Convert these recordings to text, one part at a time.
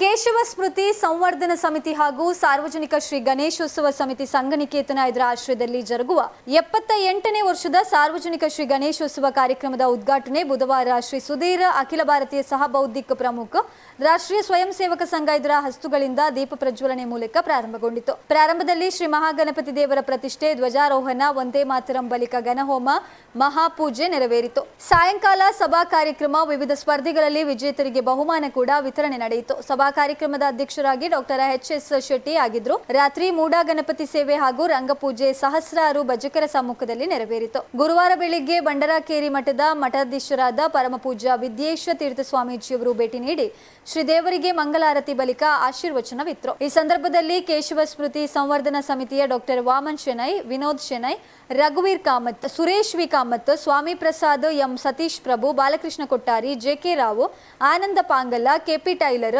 ಕೇಶವ ಸ್ಮೃತಿ ಸಂವರ್ಧನ ಸಮಿತಿ ಹಾಗೂ ಸಾರ್ವಜನಿಕ ಶ್ರೀ ಗಣೇಶೋತ್ಸವ ಸಮಿತಿ ಸಂಘನಿಕೇತನ ಇದರ ಆಶ್ರಯದಲ್ಲಿ ಜರುಗುವ ಎಪ್ಪತ್ತ ಎಂಟನೇ ವರ್ಷದ ಸಾರ್ವಜನಿಕ ಶ್ರೀ ಗಣೇಶೋತ್ಸವ ಕಾರ್ಯಕ್ರಮದ ಉದ್ಘಾಟನೆ ಬುಧವಾರ ಶ್ರೀ ಸುಧೀರ ಅಖಿಲ ಭಾರತೀಯ ಸಹಬೌದ್ಧಿಕ ಪ್ರಮುಖ ರಾಷ್ಟ್ರೀಯ ಸ್ವಯಂ ಸೇವಕ ಸಂಘ ಇದರ ಹಸ್ತುಗಳಿಂದ ದೀಪ ಪ್ರಜ್ವಲನೆ ಮೂಲಕ ಪ್ರಾರಂಭಗೊಂಡಿತು. ಪ್ರಾರಂಭದಲ್ಲಿ ಶ್ರೀ ಮಹಾಗಣಪತಿ ದೇವರ ಪ್ರತಿಷ್ಠೆ, ಧ್ವಜಾರೋಹಣ ಒಂದೇ ಮಾತರಂ ಬಳಿಕ ಗಣಹೋಮ ಮಹಾಪೂಜೆ ನೆರವೇರಿತು. ಸಾಯಂಕಾಲ ಸಭಾ ಕಾರ್ಯಕ್ರಮ, ವಿವಿಧ ಸ್ಪರ್ಧೆಗಳಲ್ಲಿ ವಿಜೇತರಿಗೆ ಬಹುಮಾನ ಕೂಡ ವಿತರಣೆ ನಡೆಯಿತು. ಸಭಾ ಕಾರ್ಯಕ್ರಮದ ಅಧ್ಯಕ್ಷರಾಗಿ ಡಾಕ್ಟರ್ ಎಚ್ ಎಸ್ ಶೆಟ್ಟಿ ಆಗಿದ್ರು. ರಾತ್ರಿ ಮೂಡಾ ಗಣಪತಿ ಸೇವೆ ಹಾಗೂ ರಂಗಪೂಜೆ ಸಹಸ್ರಾರು ಭಜಕರ ಸಮ್ಮುಖದಲ್ಲಿ ನೆರವೇರಿತು. ಗುರುವಾರ ಬೆಳಿಗ್ಗೆ ಬಂಡರಾಕೇರಿ ಮಠದ ಮಠಾಧೀಶರಾದ ಪರಮಪೂಜ್ಯ ವಿದ್ಯೇಶ ತೀರ್ಥ ಸ್ವಾಮೀಜಿಯವರು ಭೇಟಿ ನೀಡಿ ಶ್ರೀದೇವರಿಗೆ ಮಂಗಲಾರತಿ ಬಳಿಕ ಆಶೀರ್ವಚನವಿತ್ತು. ಈ ಸಂದರ್ಭದಲ್ಲಿ ಕೇಶವ ಸ್ಮೃತಿ ಸಂವರ್ಧನಾ ಸಮಿತಿಯ doctor Vaman Shenoy Vinod Shenoy ರಘುವೀರ್ Kamath, Suresh V Kamath, Swami Prasad M Satish Prabhu, Balakrishna Kottari, J K Rao, Ananda Pangalla KP tailor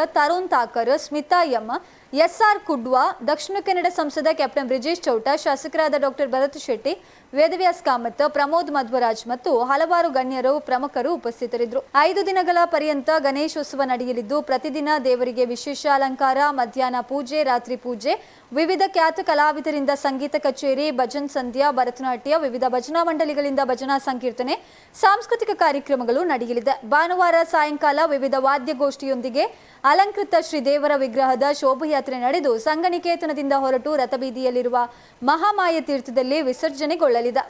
Thakar, Smita M SR Kudva, Dakshina Kannada ಸಂಸದ ಕ್ಯಾಪ್ಟನ್ ಬ್ರಿಜೇಶ್ ಚೌಟ, ಶಾಸಕರಾದ ಡಾಕ್ಟರ್ ಭರತ್ ಶೆಟ್ಟಿ, ವೇದವ್ಯಾಸ್ ಕಾಮತ್, ಪ್ರಮೋದ್ ಮಧ್ವರಾಜ್ ಮತ್ತು ಹಲವಾರು ಗಣ್ಯರು ಪ್ರಮುಖರು ಉಪಸ್ಥಿತರಿದ್ದರು. ಐದು ದಿನಗಳ ಪರ್ಯಂತ ಗಣೇಶೋತ್ಸವ ನಡೆಯಲಿದ್ದು, ಪ್ರತಿದಿನ ದೇವರಿಗೆ ವಿಶೇಷ ಅಲಂಕಾರ, ಮಧ್ಯಾಹ್ನ ಪೂಜೆ, ರಾತ್ರಿ ಪೂಜೆ, ವಿವಿಧ ಖ್ಯಾತ ಕಲಾವಿದರಿಂದ ಸಂಗೀತ ಕಚೇರಿ, ಭಜನ್ ಸಂಧ್ಯಾ, ಭರತನಾಟ್ಯ, ವಿವಿಧ ಭಜನಾ ಮಂಡಳಿಗಳಿಂದ ಭಜನಾ ಸಂಕೀರ್ತನೆ, ಸಾಂಸ್ಕೃತಿಕ ಕಾರ್ಯಕ್ರಮಗಳು ನಡೆಯಲಿದೆ. ಭಾನುವಾರ ಸಾಯಂಕಾಲ ವಿವಿಧ ವಾದ್ಯಗೋಷ್ಠಿಯೊಂದಿಗೆ ಅಲಂಕೃತ ಶ್ರೀ ದೇವರ ವಿಗ್ರಹದ ಶೋಭಯಾತ್ರೆ ನಡೆದು ಸಂಘನಿಕೇತನದಿಂದ ಹೊರಟು ರಥಬೀದಿಯಲ್ಲಿರುವ ಮಹಾಮಾಯ ತೀರ್ಥದಲ್ಲಿ ವಿಸರ್ಜನೆಗೊಳ್ಳಲಿದೆ.